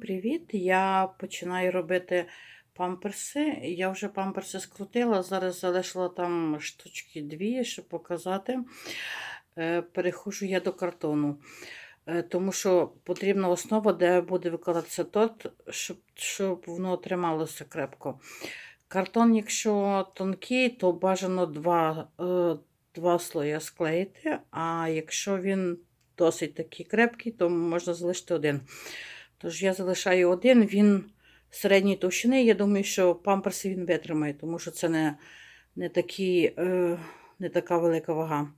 привіт! Я починаю робити памперси. Я вже памперси скрутила, зараз залишила там штучки дві, щоб показати. Е, Перехожу я до картону, Е, тому що потрібна основа, де буде викладатися торт, щоб, щоб воно трималося крепко. Картон, якщо тонкий, то бажано два, е, два слої склеїти, а якщо він досить такий крепкий, то можна залишити один. Тож я залишаю один, він середньої товщини. Я думаю, що памперси він витримає, тому що це не, не, такі, е, не така велика вага.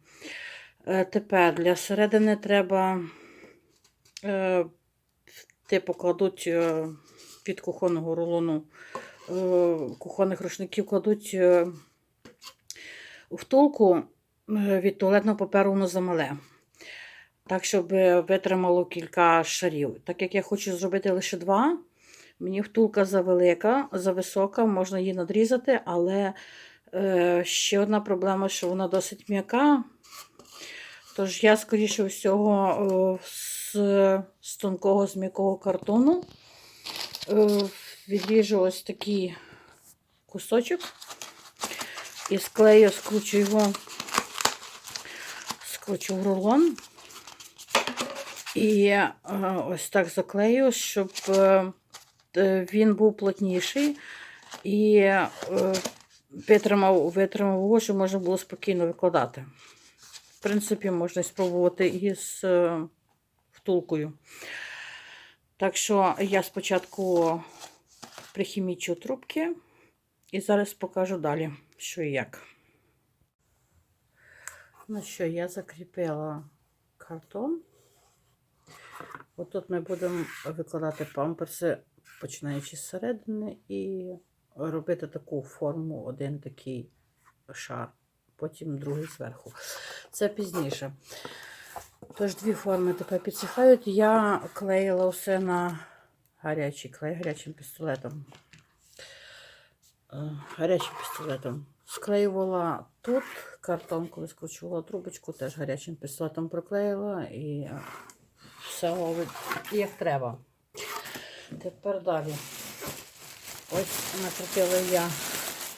Е, тепер для середини треба, е, типу, кладуть від кухонного рулону кухонних рушників кладуть втулку від туалетного паперу воно замале. Так, щоб витримало кілька шарів. Так як я хочу зробити лише два, мені втулка завелика, зависока, можна її надрізати, але е, ще одна проблема, що вона досить м'яка. Тож я, скоріше всього, з, з тонкого з м'якого картону е, відріжу ось такий кусочок і склею, скручу його, скручу в рулон. І е, ось так заклею, щоб е, він був плотніший і е, витримав, витримав його, щоб можна було спокійно викладати. В принципі, можна спробувати і з втулкою. Так що я спочатку прихімічу трубки і зараз покажу далі, що і як. Ну що, я закріпила картон. Отут ми будемо викладати памперси, починаючи з середини, і робити таку форму, один такий шар, потім другий зверху. Це пізніше. Тож дві форми тепер підсихають. Я клеїла все на гарячий клей, гарячим пістолетом. Е, Гарячим пістолетом. Склеювала тут картон, коли скручувала трубочку, теж гарячим пістолетом проклеїла і ловить як треба. Тепер далі. Ось накрутила я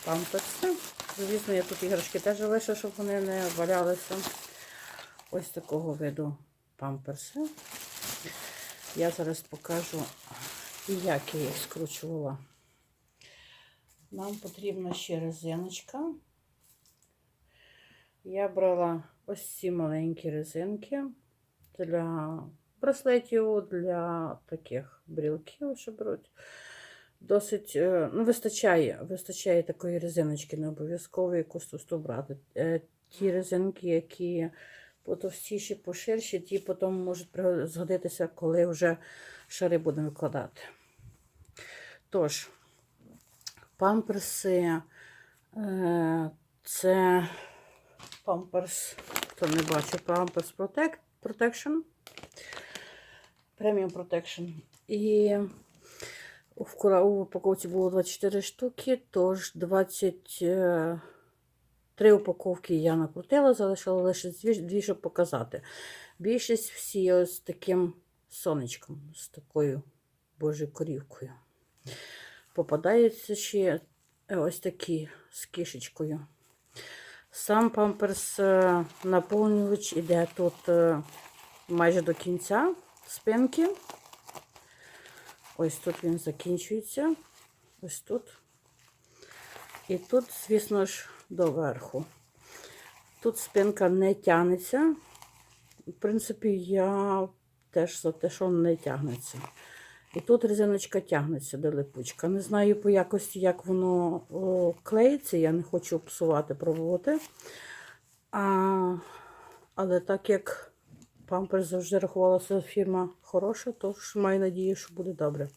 памперси. Звісно, я тут іграшки теж лишу, щоб вони не валялися. Ось такого виду памперси. Я зараз покажу, як я їх скручувала. Нам потрібна ще резиночка. Я брала ось ці маленькі резинки для браслетів, для таких брілків, що беруть. Досить, е, ну, вистачає, вистачає такої резиночки, не обов'язково якусь товсту брати. Е, Ті резинки, які потовстіші, поширші, ті потім можуть згодитися, коли вже шари будемо викладати. Тож, памперси е, це памперс, хто не бачив, памперс Protect, Protection. Premium Protection. І в упаковці було 24 штуки, тож 23 упаковки я накрутила, залишила лише дві, щоб показати. Більшість всі ось таким сонечком, з такою божою корівкою. Попадаються ще е, ось такі з кишечкою. Сам памперс е, наповнювач іде тут е, майже до кінця спинки. Ось тут він закінчується. Ось тут. І тут, звісно ж, доверху. Тут спинка не тягнеться. В принципі, я теж за те, що не тягнеться. І тут резиночка тягнеться до липучка. Не знаю по якості, як воно клеїться. Я не хочу псувати, пробувати. А, але так як памперс завжди рахувалася фірма хороша, тож маю надію, що буде добре.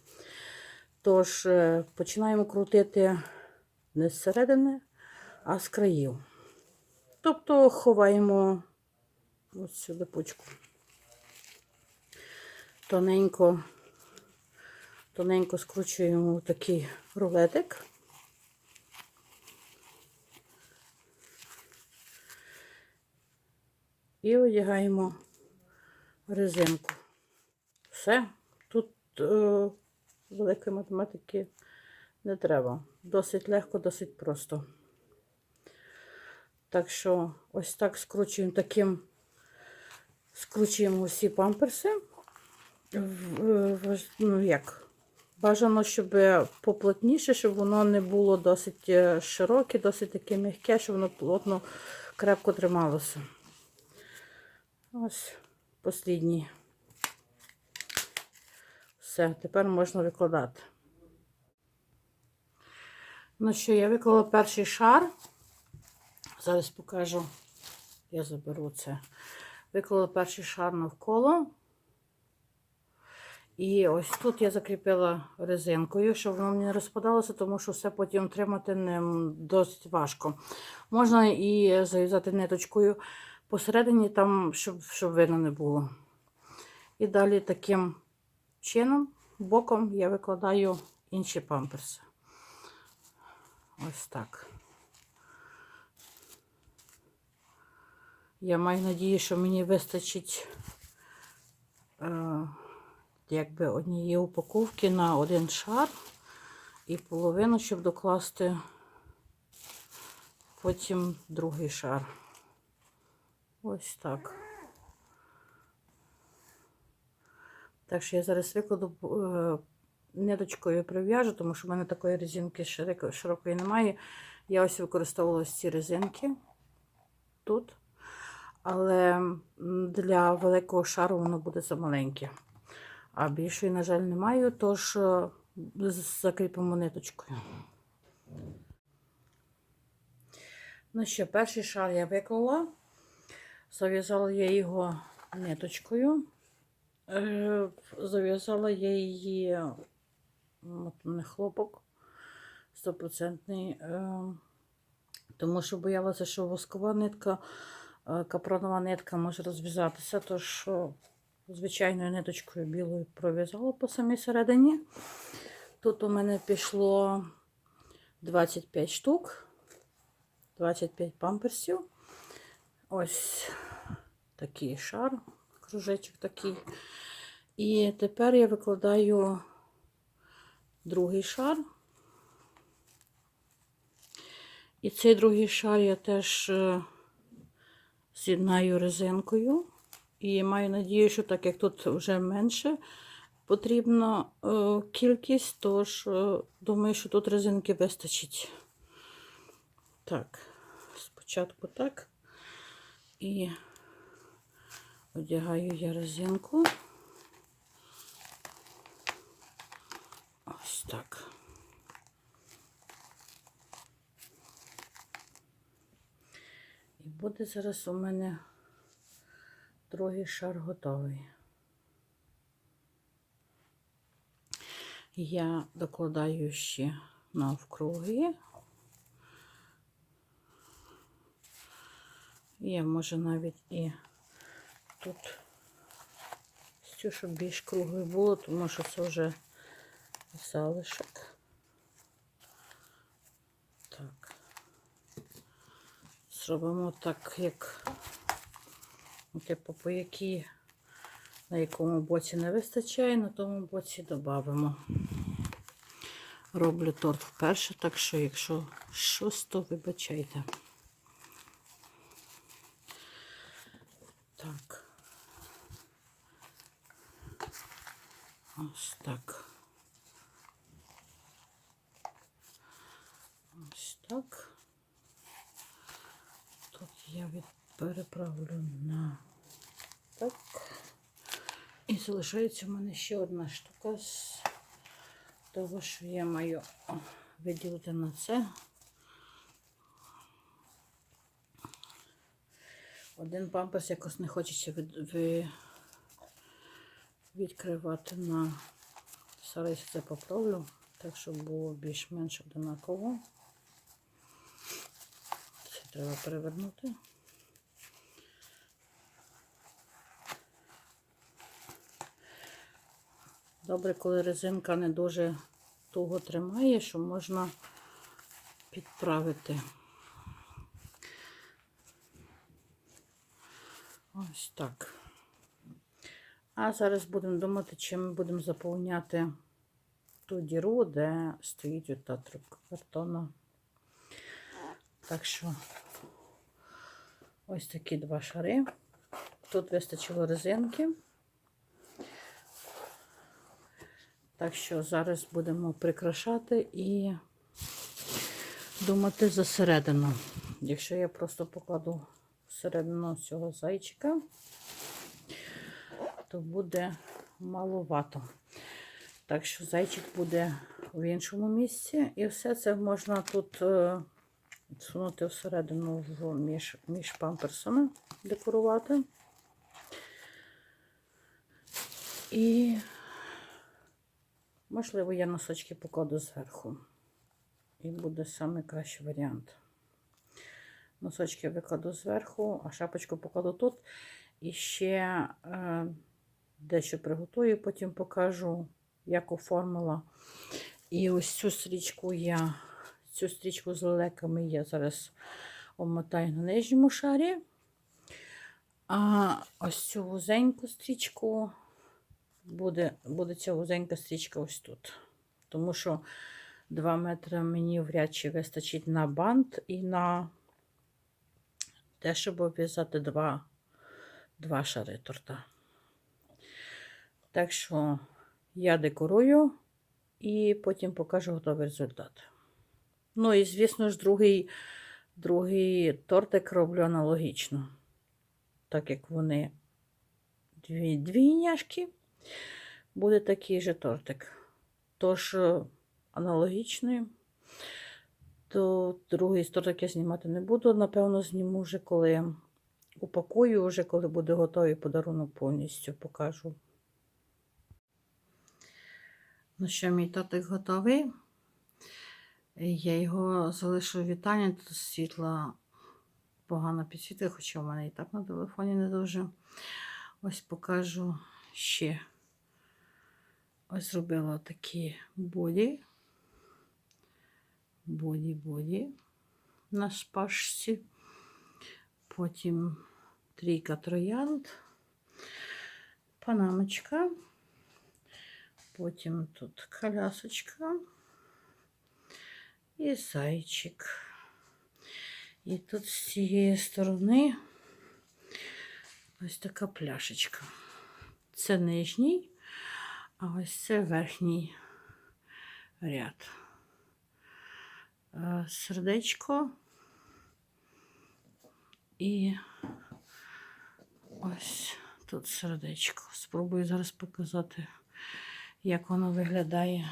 Тож, е, починаємо крутити не зсередини, а з країв. Тобто ховаємо ось цю липучку. Тоненько, тоненько скручуємо такий рулетик. І одягаємо резинку. Все. Тут е, великої математики не треба. Досить легко, досить просто. Так що ось так скручуємо таким, скручуємо всі памперси. В- Ну, як? Бажано, щоб поплотніше, щоб воно не було досить е, широке, досить таке м'яке, щоб воно плотно, крепко трималося. Ось послідній. Все, тепер можна викладати. Ну що, я виклала перший шар. Зараз покажу. Я заберу це. Виклала перший шар навколо. І ось тут я закріпила резинкою, щоб воно не розпадалося, тому що все потім тримати не досить важко. Можна і зав'язати ниточкою посередині, там, щоб, щоб видно не було. І далі таким чином, боком я викладаю інші памперси. Ось так. Я маю надію, що мені вистачить е, якби однієї упаковки на один шар і половину, щоб докласти потім другий шар. Ось так. Так що я зараз викладу е, ниточкою прив'яжу, тому що в мене такої резинки широко- широкої немає. Я ось використовувала ці резинки тут. Але для великого шару воно буде замаленьке. А більшої, на жаль, не маю, тож е, закріпимо ниточкою. Ну що, перший шар я виклала. Зав'язала я його ниточкою. Е, Зав'язала я її м, от у хлопок стопроцентний, е, тому що боялася, що воскова нитка, е, капронова нитка може розв'язатися, тож звичайною ниточкою білою пров'язала по самій середині. Тут у мене пішло 25 штук, 25 памперсів. Ось такий шар, кружечок такий. І тепер я викладаю другий шар. І цей другий шар я теж е, з'єднаю резинкою. І маю надію, що так як тут вже менше потрібна е, кількість, тож е, думаю, що тут резинки вистачить. Так, спочатку так. І одягаю я резинку. Ось так. І буде зараз у мене другий шар готовий. Я докладаю ще навкруги. Я може навіть і тут цю, щоб більш кругле було, тому що це вже залишок. Так. Зробимо так, як типу, по якій, на якому боці не вистачає, на тому боці додамо. Роблю торт вперше, так що, якщо щось, то вибачайте. Так. Ось так. Ось так. Тут я від переправлю на так. І залишається в мене ще одна штука з того, що я маю виділити на це. Один памперс якось не хочеться від, ви- відкривати на зараз це поправлю, так щоб було більш-менш одинаково. Треба перевернути. Добре, коли резинка не дуже туго тримає, що можна підправити. Ось так. А зараз будемо думати, чим ми будемо заповняти ту діру, де стоїть ота трубка картона. Так що ось такі два шари. Тут вистачило резинки. Так що зараз будемо прикрашати і думати за середину. Якщо я просто покладу всередину цього зайчика, то буде маловато. Так що зайчик буде в іншому місці. І все це можна тут е, сунути всередину між, між памперсами, декорувати. І, можливо, я носочки покладу зверху. І буде найкращий варіант. Носочки викладу зверху, а шапочку покладу тут. І ще е, дещо приготую, потім покажу, як оформила. І ось цю стрічку я, цю стрічку з лелеками я зараз обмотаю на нижньому шарі. А ось цю вузеньку стрічку буде, буде ця вузенька стрічка ось тут. Тому що 2 метри мені вряд чи вистачить на бант і на те, щоб обв'язати два, два шари торта. Так що я декорую і потім покажу готовий результат. Ну і, звісно ж, другий, другий тортик роблю аналогічно. Так як вони дві двійняшки, буде такий же тортик. Тож, е, аналогічний. То другий тортик я знімати не буду. Напевно, зніму вже коли упакую, вже коли буде готовий подарунок повністю покажу. Ну що, мій тортик готовий. Я його залишу в вітальні, тут світла погано підсвітить, хоча в мене і так на телефоні не дуже. Ось покажу ще. Ось зробила такі боді. Боді-боді на шпажці. Потім трійка троянд, панамочка. Потім тут колясочка і зайчик. І тут з цієї сторони ось така пляшечка. Це нижній, а ось це верхній ряд. Е, Сердечко і ось тут сердечко. Спробую зараз показати, як воно виглядає.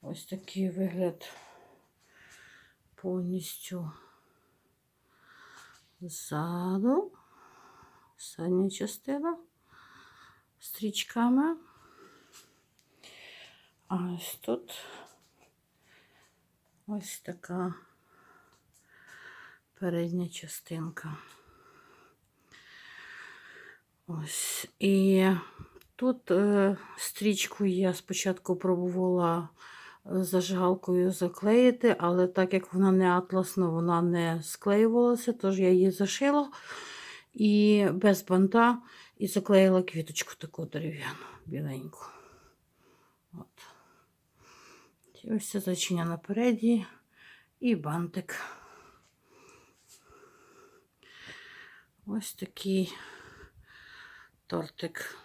Ось такий вигляд повністю ззаду, задня частина стрічками. А ось тут ось така передня частинка. Ось. І тут е, стрічку я спочатку пробувала зажигалкою заклеїти, але так як вона не атласна, вона не склеювалася, тож я її зашила і без банта і заклеїла квіточку таку дерев'яну, біленьку. От. І ось це зачиня напереді і бантик. Ось такий тортик.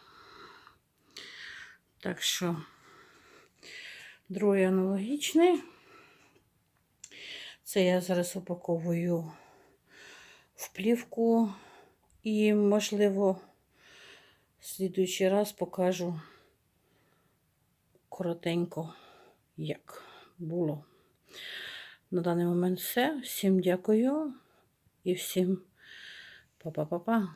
Так що другий аналогічний. Це я зараз упаковую в плівку і, можливо, в слідуючий раз покажу коротенько, як було. На даний момент все. Всім дякую і всім па-па-па-па.